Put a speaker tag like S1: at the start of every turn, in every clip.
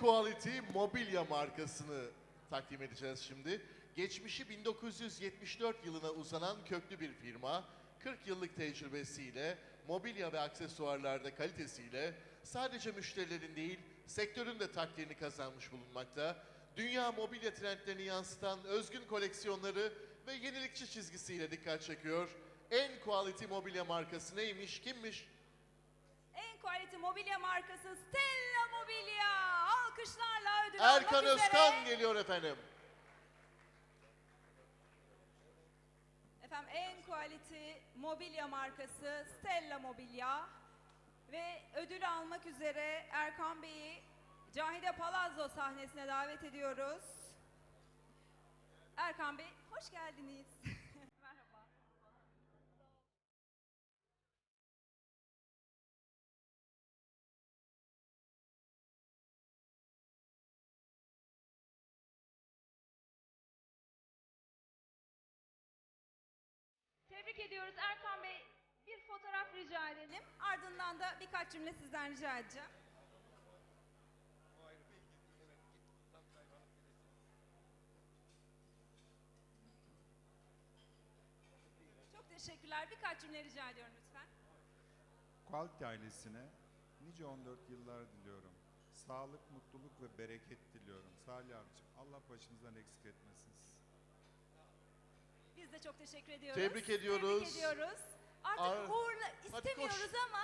S1: Quality mobilya markasını takdim edeceğiz şimdi. Geçmişi 1974 yılına uzanan köklü bir firma, 40 yıllık tecrübesiyle, mobilya ve aksesuarlarda kalitesiyle sadece müşterilerin değil, sektörün de takdirini kazanmış bulunmakta. Dünya mobilya trendlerini yansıtan özgün koleksiyonları ve yenilikçi çizgisiyle dikkat çekiyor. En quality mobilya markası neymiş, kimmiş?
S2: En kalite mobilya markası ödül
S1: Erkan
S2: üzere.
S1: Özkan geliyor efendim.
S2: Efendim en quality mobilya markası Stella Mobilya ve ödül almak üzere Erkan Bey'i Cahide Palazzo sahnesine davet ediyoruz. Erkan Bey hoş geldiniz. Tebrik ediyoruz Erkan Bey. Bir fotoğraf rica edelim. Ardından da birkaç cümle sizden rica edeceğim. Çok teşekkürler. Birkaç cümle rica ediyorum lütfen.
S3: Quality ailesine nice 14 yıllar diliyorum. Sağlık, mutluluk ve bereket diliyorum. Salih abicim Allah başımızdan eksik etmesin.
S2: De çok teşekkür ediyoruz.
S1: Tebrik ediyoruz.
S2: Tebrik ediyoruz. Artık
S1: Ar-
S2: uğurla
S1: Hadi koş.
S2: istemiyoruz ama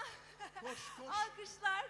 S1: Koş koş.
S2: alkışlar